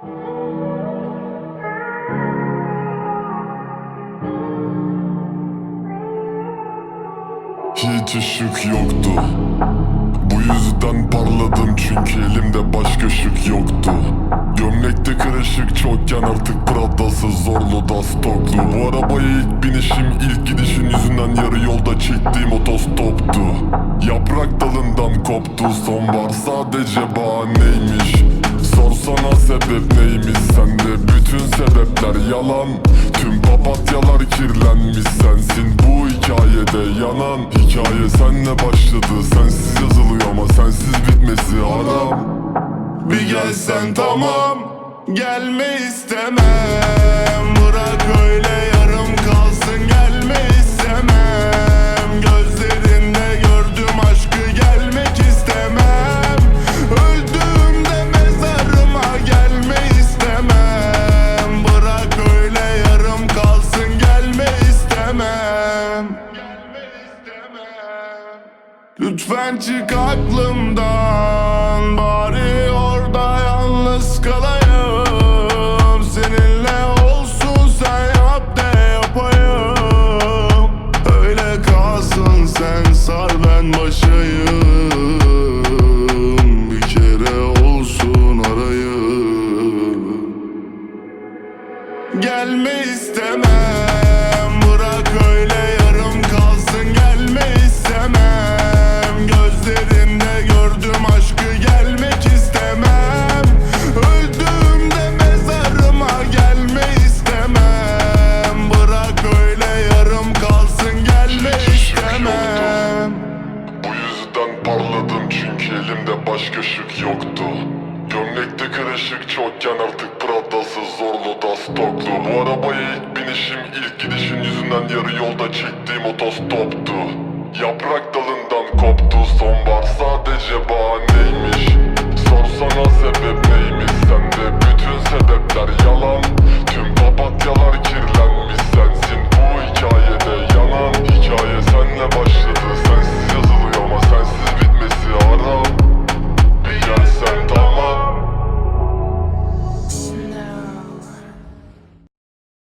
Hiç ışık yoktu. Bu yüzden parladım çünkü elimde başka ışık yoktu. Gömlekte kırışık çokken artık Prada'sı zorlu da stoklu Bu arabaya ilk binişim ilk gidişin yüzünden yarı yolda çektiğim otostoptu. Yaprak dalından koptu sonbahar sadece bahaneymiş Sorsana sebep neymiş sende? Bütün sebepler yalan. Tüm papatyalar kirlenmiş sensin. Bu hikayede yanan Hikaye senle başladı. Sensiz yazılıyor ama sensiz bitmesi haram. Bir gelsen tamam gelme istemem Lütfen çık aklımdan Bari orada yalnız kalayım. Seninle olsun sen yap de yapayım. Öyle kalsın sen sar ben başayım. Bir kere olsun arayım. Gelme istemem Bırak öyle elimde başka şık yoktu. Gömlekte kırışık çokken artık Prada'sı zorlu da stoklu Bu arabaya ilk binişim ilk gidişin yüzünden yarı yolda çektiğim otostoptu. Yaprak dalından koptu sonbahar sadece bahaneymiş. Sorsana sebep neymiş